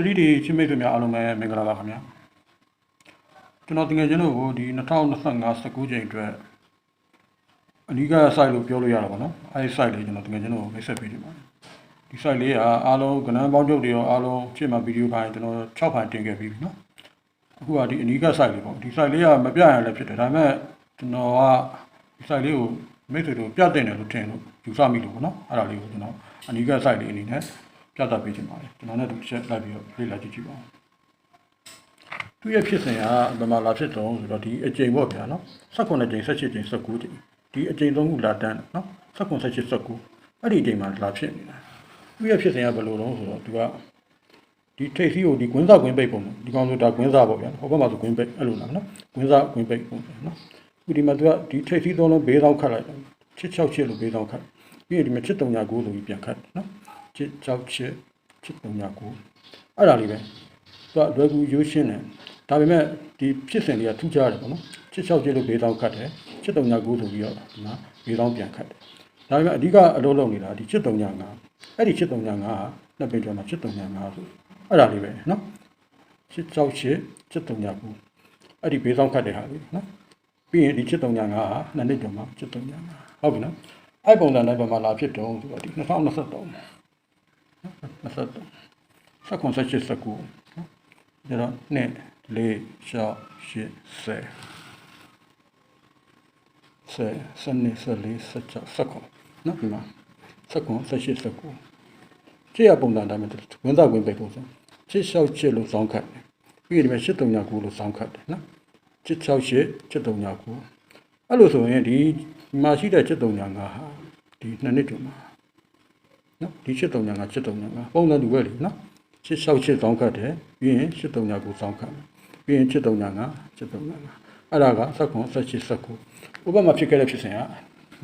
တတိဒီချင်းမိတ်ဆွေများအားလုံးပဲမင်္ဂလာပါခင်ဗျာကျွန်တော်တကယ်ချင်းတို့ကိုဒီ2025 19ချိန်အတွက်အနီးက site လို့ပြောလို့ရတာပေါ့နော်အဲဒီ site လေးကျွန်တော်တကယ်ချင်းတို့ကိုမိတ်ဆက်ပေးနေပါတယ်ဒီ site လေးကအားလုံးကဏ္ဍပေါင်းချုပ်တွေရောအားလုံးဖြစ်မှာဗီဒီယိုဖိုင်ကျွန်တော်6ဖိုင်တင်ခဲ့ပြီးပြီနော်အခုကဒီအနီးက site လေးပေါ့ဒီ site လေးကမပြရလည်းဖြစ်တယ်ဒါပေမဲ့ကျွန်တော်ကဒီ site လေးကိုမိတ်ဆွေတို့ပြတင်တယ်လို့ထင်လို့ယူဆမိလို့ပေါ့နော်အဲ့ဒါလေးကိုကျွန်တော်အနီးက site လေးအနေနဲ့ ပြသပေးချင်ပါတယ်ကျွန်တော်လည်းဒီချက်လိုက်ပြီးတော့လေ့လာကြည့်ကြည့်ပါဦးသူရဲ့ဖြစ်စဉ်ကဘယ်မှာလာဖြစ်တော့ဆိုတော့ဒီအကြိမ်ပေါ့ဗျာနော်18ကြိမ်18ကြိမ်19ကြိမ်ဒီအကြိမ်သုံးခုလာတန်းနော်18 18 19အဲ့ဒီအကြိမ်မှာလာဖြစ်နေတာသူရဲ့ဖြစ်စဉ်ကဘယ်လိုတော့ဆိုတော့သူကဒီထိပ်စီးကိုဒီကွင်းစားကွင်းပိတ်ပုံဒီကောင်ဆိုတာကွင်းစားပေါ့ဗျာဟိုဘက်မှာဆိုကွင်းပိတ်အဲ့လိုလားနော်ကွင်းစားကွင်းပိတ်ပုံနော်အခုဒီမှာသူကဒီထိပ်စီးသုံးလုံးဘေးဆောင်ခတ်လိုက်ချစ်6ချစ်လို့ဘေးဆောင်ခတ်ပြီးရင်ဒီမှာချစ်3ညာ9ဆိုပြီးပြန်ခတ်နော် ချစ်6ချစ်ချစ်3ညာ9အဲ့ဒါလေးပဲသူကလွယ်ကူရိုးရှင်းတယ်ဒါပေမဲ့ဒီဖြစ်စဉ်လေးကထူးခြားတယ်ပေါ့နော်ချစ်6ချစ်လို့ဘေးဆောင်ခတ်တယ်ချစ်3ညာ9ဆိုပြီးတော့ဒီမှာဘေးဆောင်ပြန်ခတ်တယ်ဒါပေမဲ့အဓိကအလုပ်လုပ်နေတာဒီချစ်3ညာ9အဲ့ဒီချစ်3ညာ9ကနှစ်ပင်ကျော်မှာချစ်3ညာ9ဆိုအဲ့ဒါလေးပဲနော်ချစ်6ချစ်ချစ်3ညာ9အဲ့ဒီဘေးဆောင်ခတ်တဲ့ဟာလေးနော်ပြီးရင်ဒီချစ်တုံညာကနှစ်နှစ်ကျော်မှချစ်တုံညာဟုတ်ပြီနော်အဲ့ပုံစံတိုင်းပဲမှာလာဖြစ်တော့ ဆိုတော့ဒီ2023 23 19 18 19နော်ဒါတော့နှစ်လေးရှောက်ရှစ်ဆယ်ဆယ်ဆယ်နှစ်ဆယ်လေးဆယ်ချဆယ်ခုနော်ဒီမှာဆယ်ခုဆယ်ရှစ်ဆယ်ခုကြည့်ရပုံစံတိုင်းပဲဝင်သားဝင်ပိတ်ပုံစံချစ်လျှောက်ချစ်လို့စောင်းခတ်တယ်ပြီးရင်ဒီမှာရှစ်တုံညာကူလို့စောင်းခတ်တယ်နော်ချစ်68ချစ်39အဲ့လိုဆိုရင်ဒီမှာရှိတဲ့ချစ်39ဟာဒီနှစ်နှစ်တူမှာ နော်ဒီချစ်39ချစ်39ပုံစံတူပဲလေနော်ချစ်6ချစ်3ခတ်တယ်ပြီးရင်ချစ်39ကို3ခတ်ပြီးရင်ချစ်39ချစ်39အဲ့ဒါက19 18 19ဥပမာဖြစ်ခဲ့တဲ့ဖြစ်စဉ်က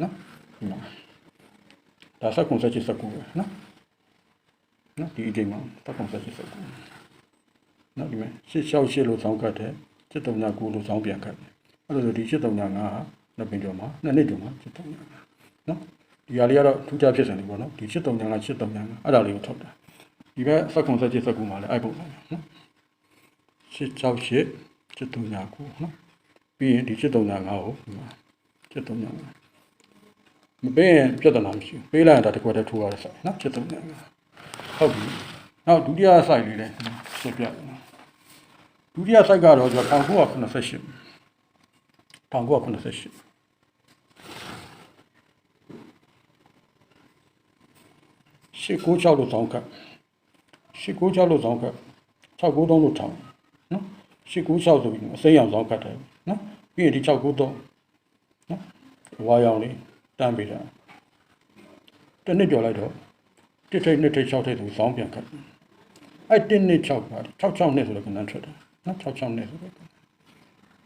နော်ဒီမှာဒါ19 18 19ပဲနော်နော်ဒီအချိန်မှာ19 18 19နော်ဒီမှာရှစ်6ရှစ်လို့3ခတ်တယ်စစ်တုံညာကိုလို့စောင်းပြန်ခတ်တယ်အဲ့လိုဆိုဒီစစ်တုံညာငါဟာနှစ်ပင်ကျော်မှာနှစ်နှစ်ကျော်မှာစစ်တုံညာနော် ဒီဟာလေးကတော့ထူးခြားဖြစ်စံလေးပေါ့နော်ဒီချစ်တုံညာကချစ်တုံညာအဲ့ဒါလေးကိုထုတ်တာဒီဘက်ဆက်ခွန်ဆက်ချစ်ဆက်ကူမှာလည်းအဲ့ပုံပဲနော်ချစ်ချောက်ချစ်ချစ်တုံညာကိုနော်ပြီးရင်ဒီချစ်တုံညာကိုချစ်တုံညာမပေးရင်ပြဿနာမရှိဘူးပေးလိုက်ရင်ဒါတစ်ခွက်တည်းထိုးရတယ်ဆိုင်နော်ချစ်တုံညာဟုတ်ပြီနောက်ဒုတိယဆိုင်လေးလည်းဆက်ပြဒုတိယဆိုင်ကတော့ကျွန်တော်1998 1998 696လို့တောင်းခတ်696လို့တောင်းခတ်693လို့ထောင်းနော်696ဆိုပြီးအစိမ်းအောင်တောင်းခတ်တယ်နော်ပြီးရင်ဒီ693နော်ဝါရောင်လေးတန်းပေးတာတနစ်ကျော်လိုက်တော့တစ်ထိတ်နှစ်ထိတ်6ထိတ်ဆိုတောင်းပြန်ခတ်အဲ့1နှစ်6ပါ662ဆိုတဲ့ကဏ္ဍထွက်တယ်နော်662ဆိုတဲ့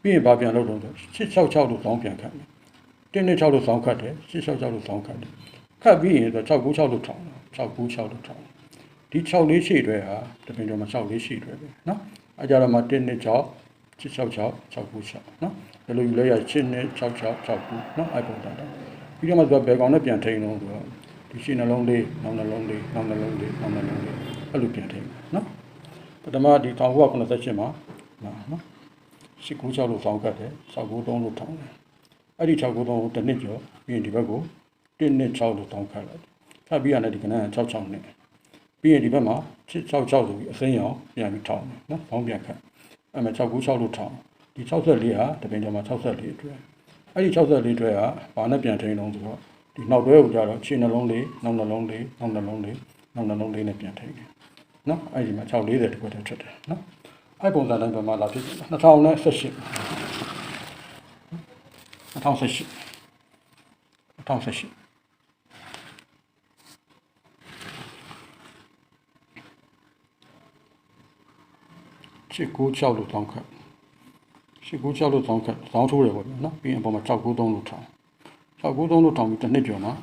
ပြီးရင်ဗာပြန်လုပ်တော့666လို့တောင်းပြန်ခတ်တယ်1နှစ်6လို့တောင်းခတ်တယ်666လို့တောင်းခတ်တယ်ခတ်ပြီးရင်တော့696လို့ထောင်းတယ် 696လို့ထောင်းဒီ6လေးရှိတွေဟာတပင်ကျော်မှာ6လေးရှိတွေပဲနော်အဲကြတော့မှတင်းနဲ့6 666 696နော်ဒီလိုယူလဲရ7နဲ့66 69နော်အဲ့ပုံတာတော့ပြီးတော့မှသူကဘယ်ကောင်နဲ့ပြန်ထိန်တော့ဆိုတော့ဒီရှင်းနှလုံးလေးနောက်နှလုံးလေးနောက်နှလုံးလေးနောက်နှလုံးလေးအဲ့လိုပြန်ထိန်နော်ပထမဒီ1988မှာနော်1996လို့စောင်းကတ်တယ်693လို့ထောင်းတယ်အဲ့ဒီ693ကိုတစ်နှစ်ကျော်ပြီးရင်ဒီဘက်ကို126လို့တောင်းခတ်လိုက် ထပ်ပြီးရတယ်ဒီကနန်း66နဲ့ပြီးရင်ဒီဘက်မှာ666ဆိုပြီးအစိမ်းရောင်ပြန်ပြီးထောင်းတယ်နော်ဘောင်းပြန်ခတ်အဲ့မှာ696လို့ထောင်းဒီ64ဟာတပင်ကျော်မှာ64အတွက်အဲ့ဒီ64အတွက်ကဘာနဲ့ပြန်ထိန်လုံးဆိုတော့ဒီနောက်တွဲကိုကြတော့ခြေနှလုံးလေးနောက်နှလုံးလေးနောက်နှလုံးလေးနောက်နှလုံးလေးနဲ့ပြန်ထိန်တယ်နော်အဲ့ဒီမှာ640တခွက်တည်းထွက်တယ်နော်အဲ့ပုံစံတိုင်းပဲမှာလာဖြစ်2018 2018 2018 696လို့တောင်းခတ်696လို့တောင်းခတ်တောင်းထိုးတယ်ပေါ့ဗျာနော်ပြီးရင်အပေါ်မှာ693လို့ထောင်း693လို့ထောင်းပြီးတစ်နှစ်ကျော်မှာ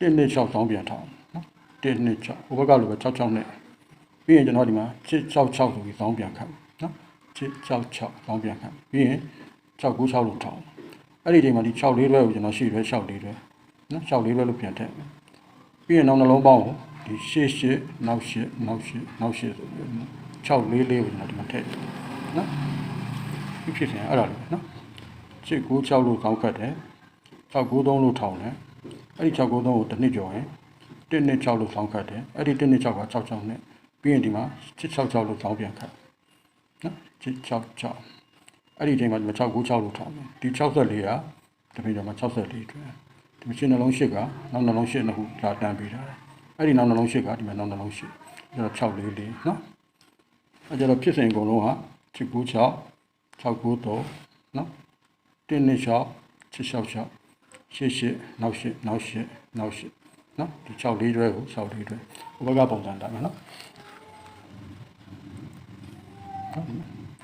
126တောင်းပြန်ထောင်းနော်126ဟိုဘက်ကလိုပဲ66နဲ့ပြီးရင်ကျွန်တော်ဒီမှာ666ဆိုပြီးတောင်းပြန်ခတ်နော်666တောင်းပြန်ခတ်ပြီးရင်696လို့ထောင်းအဲ့ဒီချိန်မှာဒီ64တွဲကိုကျွန်တော်ရှေ့တွဲ64တွဲနော်64တွဲလို့ပြန်ထည့်ပြီးရင်နောက်နှလုံးပေါင်းကိုဒီရှေ့ရှေ့နောက်ရှေ့နောက်ရှေ့နောက်ရှေ့ဆိုပြီးနော် 644ကိုကျွန်တော်ဒီမှာထည့်တယ်နော်ဒီဖြစ်စဉ်အဲ့ဒါလေးနော်696လို့ကောင်းခတ်တယ်693လို့ထောင်တယ်အဲ့ဒီ693ကိုတစ်နှစ်ကျော်ရင်126လို့ဆောင်းခတ်တယ်အဲ့ဒီ126က66နဲ့ပြီးရင်ဒီမှာ666လို့ဆောင်းပြန်ခတ်နော်666အဲ့ဒီချိန်မှာဒီမှာ696လို့ထောင်တယ်ဒီ64ကတပိတော့မှာ64အတွက်ဒီမှာရှင်းနှလုံး8ကနောက်နှလုံး8နှစ်ခုလာတန်းပေးတာအဲ့ဒီနောက်နှလုံး8ကဒီမှာနောက်နှလုံး8အဲ့တော့644နော် အဲ့ကြတော့ဖြစ်စဉ်အကုန်လုံးက6 9 6 6 9 3နော်1နှစ်6 6 6 6ရှေ့ရှေ့နောက်ရှေ့နောက်ရှေ့နောက်ရှေ့နော်ဒီ6လေးတွဲကို6လေးတွဲဥပကပုံစံတိုင်းမှာနော်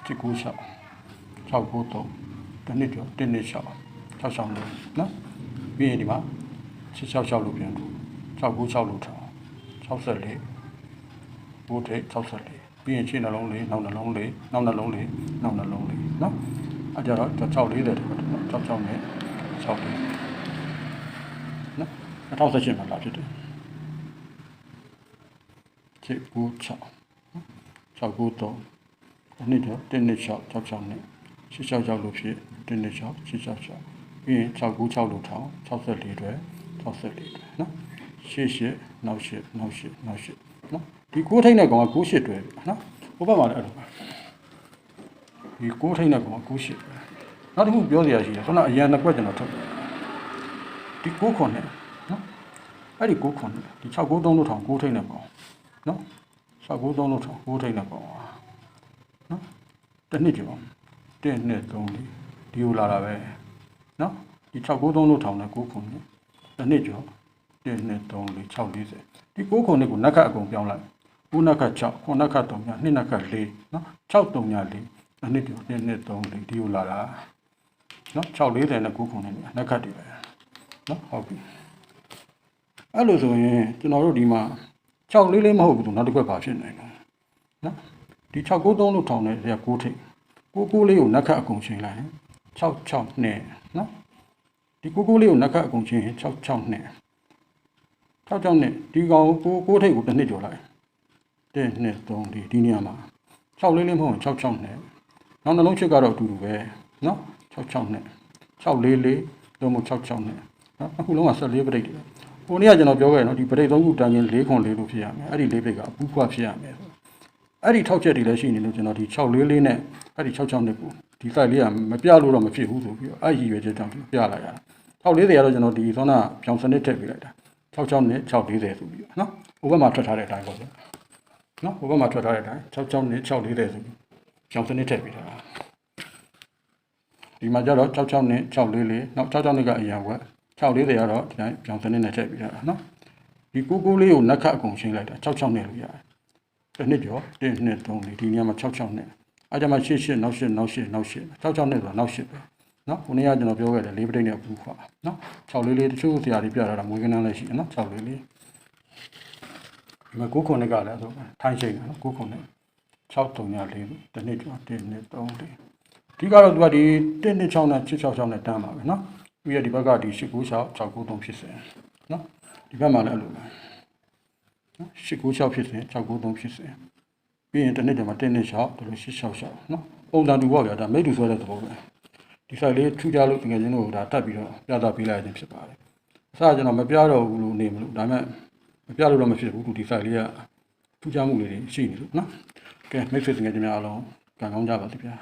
6 9 6 6 9 3တစ်နှစ်ကျော်1နှစ်6 6 6လေးနော်ပြီးရင်ဒီမှာ6 6 6လို့ပြန်လို့6 9 6လို့ထား64ဘိုးထိတ်64 ပြီးရင်ရှင်းနှလုံးလေးနောက်နှလုံးလေးနောက်နှလုံးလေးနောက်နှလုံးလေးနော်အဲကြတော့6 40တယ်6 6နဲ့6လေးနော်2018မှာလာဖြစ်တယ်6 9 6 6 9 3တစ်နှစ်ကျော်1နှစ်6 6 6နဲ့6 6 6လို့ဖြစ်1နှစ်6 6 6 6ပြီးရင်6 9 6လို့ထောင်း64တွေ64တွေနော်ရှေ့ရှေ့နောက်ရှေ့နောက်ရှေ့နောက်ရှေ့နော် ဒီကိုးထိတ်နဲ့ကောင်က9ရှစ်တွဲပြီနော်ဟိုဘက်မှာလည်းအဲ့လိုပဲဒီကိုးထိတ်နဲ့ကောင်က9ရှစ်တွဲနောက်တစ်ခုပြောစရာရှိတယ်ခုနအရန်နှစ်ခွက်ကျွန်တော်ထုတ်တယ်ဒီ9ခွန်နဲ့နော်အဲ့ဒီ9ခွန်နဲ့ဒီ6 9 3လို့ထောင်း9ထိတ်နဲ့ကောင်နော်6 9 3လို့ထောင်း9ထိတ်နဲ့ကောင်နော်တစ်နှစ်ကျော်1နှစ်3လေးဒီလိုလာတာပဲနော်ဒီ6 9 3လို့ထောင်းတဲ့9ခွန်နဲ့တစ်နှစ်ကျော်1 2 3 4 6 40ဒီ9ခုနှစ်ကိုနက်ခတ်အကုန်ပြောင်းလိုက် 9နက်ခတ်6 9နက်ခတ်3ည2နက်ခတ်4နော်6 3ည4အနှစ်ကျော်1 2 3 4ဒီကိုလာတာနော်6 40နဲ့9ခုနှစ်နက်ခတ်တွေပဲနော်ဟုတ်ပြီအဲ့လိုဆိုရင်ကျွန်တော်တို့ဒီမှာ6လေးလေးမဟုတ်ဘူးနောက်တစ်ခွက်ပါဖြစ်နေတယ်နော်ဒီ6 9 3လို့ထောင်တဲ့ဇာ9ထိပ်9 9လေးကိုနက်ခတ်အကုန်ချိန်လိုက်6 6နဲ့နော်ဒီ9 9လေးကိုနက်ခတ်အကုန်ချိန်6 6နဲ့6ကြောင့်နဲ့ဒီကောင်ကိုကိုထိတ်ကိုတစ်နှစ်ကျော်လိုက် 1 2 3 4ဒီနေရာမှာ6လေးလေးမဟုတ်6 6နဲ့နောက်နှလုံးချစ်ကတော့အတူတူပဲနော်6 6နဲ့6လေးလေးတော့မဟုတ်6 6နဲ့နော်အခုလုံးက14ပရိတ်တယ်ကိုနေ့ကကျွန်တော်ပြောခဲ့နော်ဒီပရိတ်သုံးခုတန်းချင်း၄ခွန်၄လို့ဖြစ်ရမယ်အဲ့ဒီ၄ပိတ်ကအပူခွဖြစ်ရမယ်အဲ့ဒီထောက်ချက်တွေလည်းရှိနေလို့ကျွန်တော်ဒီ6လေးလေးနဲ့အဲ့ဒီ6 6နဲ့ကိုဒီ site လေးကမပြလို့တော့မဖြစ်ဘူးဆိုပြီးတော့အဲ့ရည်ရွယ်ချက်ကြောင့်ပြလာရတာ640ကတော့ကျွန်တော်ဒီသောနာပြောင်းစနစ်ထည့်ပေးလိုက်တာ66နဲ့640ဆိုပြီးတော့နော်ဟိုဘက်မှာထွက်ထားတဲ့အတိုင်းပေါ့ဗျ နော်ဟိုဘက်မှာထွက်ထားတဲ့အတိုင်း66နဲ့640ဆိုပြီးပြောင်းစနစ်ထည့်ပေးတာဒီမှာကျတော့66နဲ့644နောက်66နဲ့ကအရင်ဝက်640ကတော့ဒီတိုင်းပြောင်းစနစ်နဲ့ထည့်ပေးတာနော်ဒီကိုကိုလေးကိုနက်ခတ်အကုန်ရှင်းလိုက်တာ66နဲ့လို့ရတယ်တစ်နှစ်ကျော်1 2 3 4ဒီနေရာမှာ66နဲ့အားကြမှာရှေ့ရှေ့နောက်ရှေ့နောက်ရှေ့နောက်ရှေ့66နဲ့ဆိုတာနောက်ရှေ့ပဲနော်ခုနေ့ကကျွန်တော်ပြောခဲ့တယ်လေးပဋိနဲ့ဘူးခွာနော်6လေးလေးတချို့ဆရာတွေပြထားတာမွေးကနန်းလည်းရှိတယ်နော်6လေးလေး ဒီမှာ9ခုနှစ်ကလည်းဆိုထိုင်းချိန်တယ်နော်9ခုနှစ်6 3ညလေးတနေ့ကျော်1 2 3 4ဒီကတော့သူကဒီ1 2 6နဲ့6 6 6နဲ့တန်းပါပဲနော်ပြီးရဒီဘက်ကဒီ8 9 6 6 9 3ဖြစ်စေနော်ဒီဘက်မှာလည်းအဲ့လိုပဲနော်8 9 6ဖြစ်စေ6 9 3ဖြစ်စေပြီးရင်တစ်နေ့တည်းမှာ1 2 6ဒါလို8 6 6နော်ပုံစံတူပေါ့ဗျာဒါမိတ်တူဆွဲတဲ့သဘောပဲဒီ site လေးထူကြလို့ငယ်ချင်းတို့ဒါတက်ပြီးတော့ပြသပေးလိုက်ခြင်းဖြစ်ပါတယ်အစကျွန်တော်မပြတော့ဘူးလို့နေမလို့ဒါပေမဲ့မ ပြလို့တော့မဖြစ်ဘူးဒီ site လေးကထူကြမှုလေးတွေရှိနေလို့နော်ကဲမိတ်ဆွေငယ်ချင်းများအားလုံးကံကောင်းကြပါစေဗျာ